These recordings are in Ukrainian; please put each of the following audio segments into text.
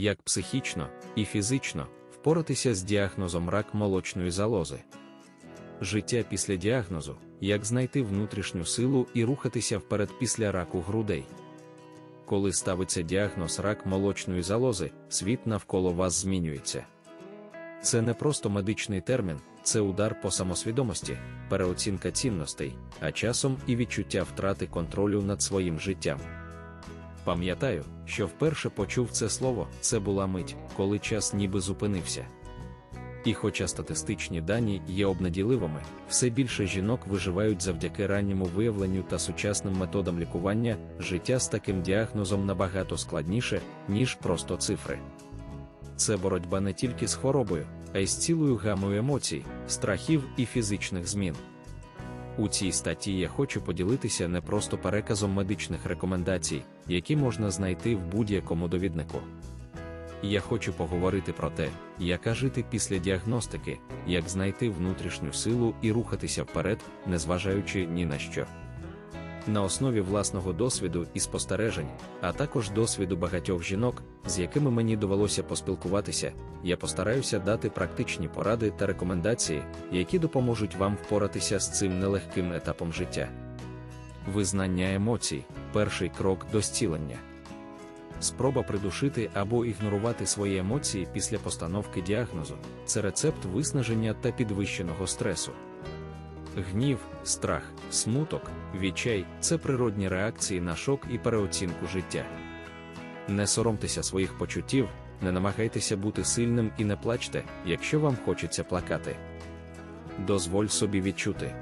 як психічно і фізично впоратися з діагнозом рак молочної залози. Життя після діагнозу, як знайти внутрішню силу і рухатися вперед після раку грудей. Коли ставиться діагноз рак молочної залози, світ навколо вас змінюється. Це не просто медичний термін, це удар по самосвідомості, переоцінка цінностей, а часом і відчуття втрати контролю над своїм життям. Пам'ятаю, що вперше почув це слово, це була мить, коли час ніби зупинився. І хоча статистичні дані є обнаділивими, все більше жінок виживають завдяки ранньому виявленню та сучасним методам лікування, життя з таким діагнозом набагато складніше, ніж просто цифри. Це боротьба не тільки з хворобою, а й з цілою гамою емоцій, страхів і фізичних змін. У цій статті я хочу поділитися не просто переказом медичних рекомендацій, які можна знайти в будь-якому довіднику. Я хочу поговорити про те, яка жити після діагностики, як знайти внутрішню силу і рухатися вперед, незважаючи ні на що на основі власного досвіду і спостережень, а також досвіду багатьох жінок, з якими мені довелося поспілкуватися, я постараюся дати практичні поради та рекомендації, які допоможуть вам впоратися з цим нелегким етапом життя. Визнання емоцій перший крок до зцілення. Спроба придушити або ігнорувати свої емоції після постановки діагнозу це рецепт виснаження та підвищеного стресу. Гнів, страх, смуток, відчай це природні реакції на шок і переоцінку життя. Не соромтеся своїх почуттів, не намагайтеся бути сильним і не плачте, якщо вам хочеться плакати. Дозволь собі відчути.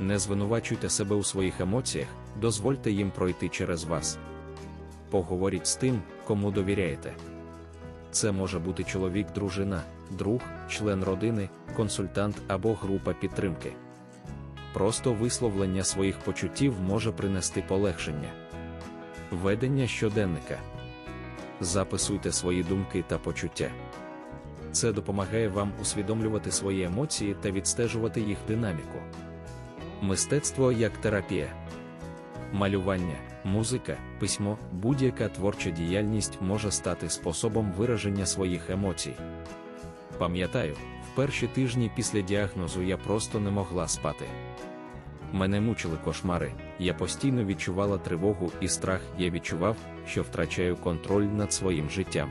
Не звинувачуйте себе у своїх емоціях, дозвольте їм пройти через вас. Поговоріть з тим, кому довіряєте. Це може бути чоловік, дружина, друг, член родини, консультант або група підтримки. Просто висловлення своїх почуттів може принести полегшення. Ведення щоденника. Записуйте свої думки та почуття. Це допомагає вам усвідомлювати свої емоції та відстежувати їх динаміку. Мистецтво як терапія, малювання, музика, письмо, будь-яка творча діяльність може стати способом вираження своїх емоцій. Пам'ятаю, в перші тижні після діагнозу я просто не могла спати. Мене мучили кошмари, я постійно відчувала тривогу і страх, я відчував, що втрачаю контроль над своїм життям.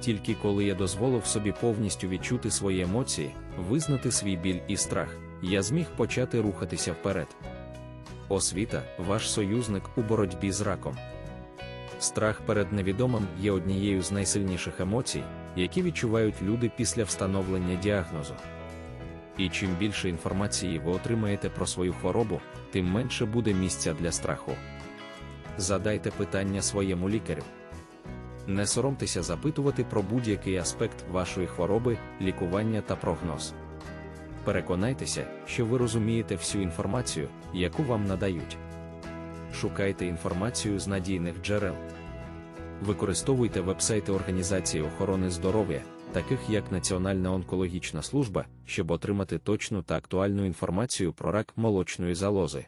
Тільки коли я дозволив собі повністю відчути свої емоції, визнати свій біль і страх, я зміг почати рухатися вперед. Освіта, ваш союзник у боротьбі з раком. Страх перед невідомим є однією з найсильніших емоцій, які відчувають люди після встановлення діагнозу. І чим більше інформації ви отримаєте про свою хворобу, тим менше буде місця для страху. Задайте питання своєму лікарю. Не соромтеся запитувати про будь-який аспект вашої хвороби, лікування та прогноз. Переконайтеся, що ви розумієте всю інформацію, яку вам надають. Шукайте інформацію з надійних джерел. Використовуйте вебсайти Організації охорони здоров'я таких як Національна онкологічна служба, щоб отримати точну та актуальну інформацію про рак молочної залози.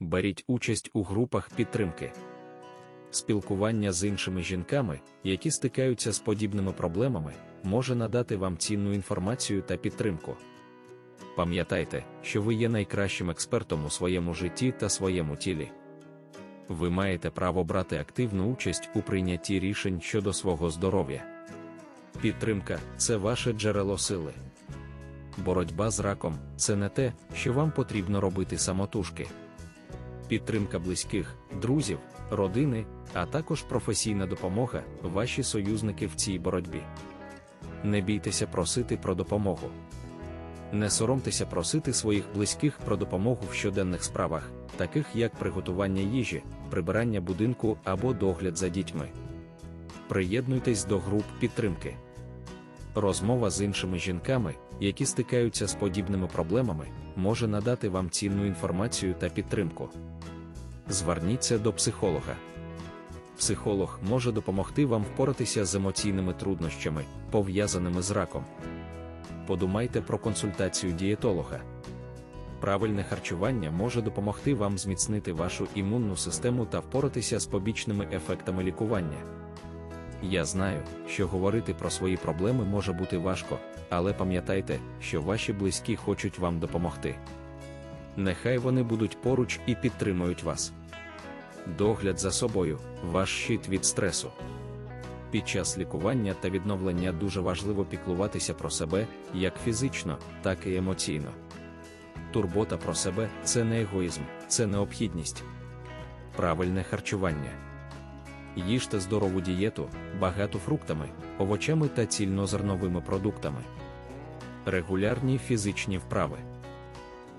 Беріть участь у групах підтримки. Спілкування з іншими жінками, які стикаються з подібними проблемами, може надати вам цінну інформацію та підтримку. Пам'ятайте, що ви є найкращим експертом у своєму житті та своєму тілі. Ви маєте право брати активну участь у прийнятті рішень щодо свого здоров'я. Підтримка це ваше джерело сили. Боротьба з раком це не те, що вам потрібно робити самотужки. Підтримка близьких, друзів, родини, а також професійна допомога ваші союзники в цій боротьбі. Не бійтеся просити про допомогу. Не соромтеся просити своїх близьких про допомогу в щоденних справах, таких як приготування їжі, прибирання будинку або догляд за дітьми. Приєднуйтесь до груп підтримки. Розмова з іншими жінками, які стикаються з подібними проблемами, може надати вам цінну інформацію та підтримку. Зверніться до психолога. Психолог може допомогти вам впоратися з емоційними труднощами, пов'язаними з раком. Подумайте про консультацію дієтолога. Правильне харчування може допомогти вам зміцнити вашу імунну систему та впоратися з побічними ефектами лікування. Я знаю, що говорити про свої проблеми може бути важко, але пам'ятайте, що ваші близькі хочуть вам допомогти. Нехай вони будуть поруч і підтримують вас. Догляд за собою ваш щит від стресу. Під час лікування та відновлення дуже важливо піклуватися про себе як фізично, так і емоційно. Турбота про себе це не егоїзм, це необхідність. Правильне харчування. Їжте здорову дієту, багато фруктами, овочами та цільнозерновими продуктами. Регулярні фізичні вправи.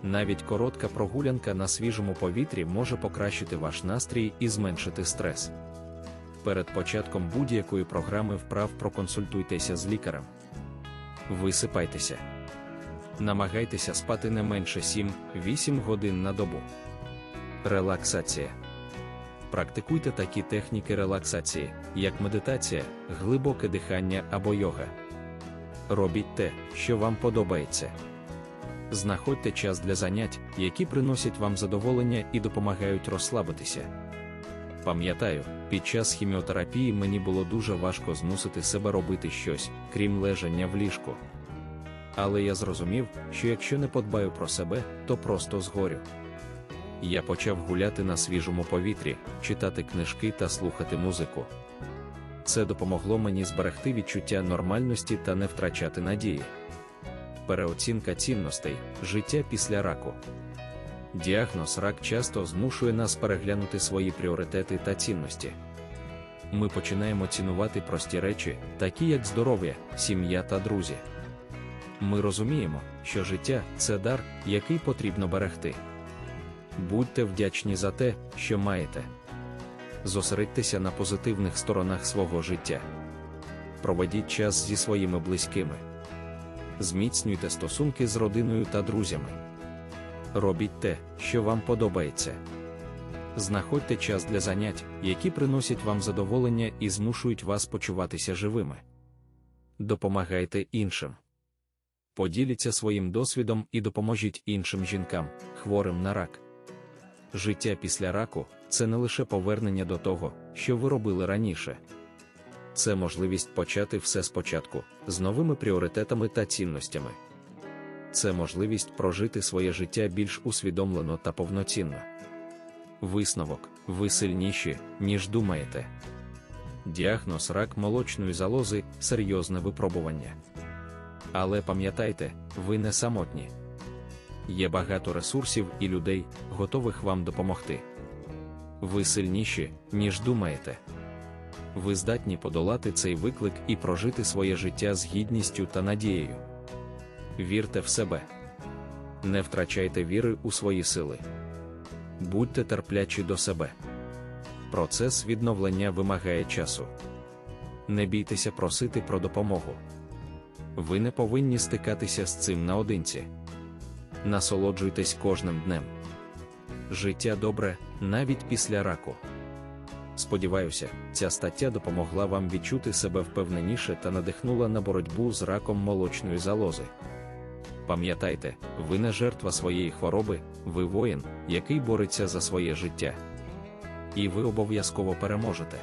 Навіть коротка прогулянка на свіжому повітрі може покращити ваш настрій і зменшити стрес. Перед початком будь-якої програми вправ проконсультуйтеся з лікарем. Висипайтеся. Намагайтеся спати не менше 7-8 годин на добу. Релаксація. Практикуйте такі техніки релаксації, як медитація, глибоке дихання або йога. Робіть те, що вам подобається. Знаходьте час для занять, які приносять вам задоволення і допомагають розслабитися. Пам'ятаю, під час хіміотерапії мені було дуже важко змусити себе робити щось, крім лежання в ліжку. Але я зрозумів, що якщо не подбаю про себе, то просто згорю. Я почав гуляти на свіжому повітрі, читати книжки та слухати музику. Це допомогло мені зберегти відчуття нормальності та не втрачати надії. Переоцінка цінностей, життя після раку. Діагноз рак часто змушує нас переглянути свої пріоритети та цінності. Ми починаємо цінувати прості речі, такі як здоров'я, сім'я та друзі. Ми розуміємо, що життя це дар, який потрібно берегти. Будьте вдячні за те, що маєте. Зосередьтеся на позитивних сторонах свого життя. Проведіть час зі своїми близькими. Зміцнюйте стосунки з родиною та друзями. Робіть те, що вам подобається. Знаходьте час для занять, які приносять вам задоволення і змушують вас почуватися живими. Допомагайте іншим. Поділіться своїм досвідом і допоможіть іншим жінкам, хворим на рак. Життя після раку це не лише повернення до того, що ви робили раніше. Це можливість почати все спочатку, з новими пріоритетами та цінностями. Це можливість прожити своє життя більш усвідомлено та повноцінно. Висновок ви сильніші, ніж думаєте. Діагноз рак молочної залози серйозне випробування. Але пам'ятайте, ви не самотні. Є багато ресурсів і людей, готових вам допомогти. Ви сильніші, ніж думаєте. Ви здатні подолати цей виклик і прожити своє життя з гідністю та надією. Вірте в себе. Не втрачайте віри у свої сили. Будьте терплячі до себе. Процес відновлення вимагає часу. Не бійтеся просити про допомогу. Ви не повинні стикатися з цим наодинці. Насолоджуйтесь кожним днем. Життя добре навіть після раку. Сподіваюся, ця стаття допомогла вам відчути себе впевненіше та надихнула на боротьбу з раком молочної залози. Пам'ятайте, ви не жертва своєї хвороби, ви воїн, який бореться за своє життя. І ви обов'язково переможете.